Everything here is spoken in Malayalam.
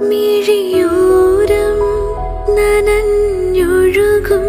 മിഴിയോരം നനഞ്ഞൊഴുകും.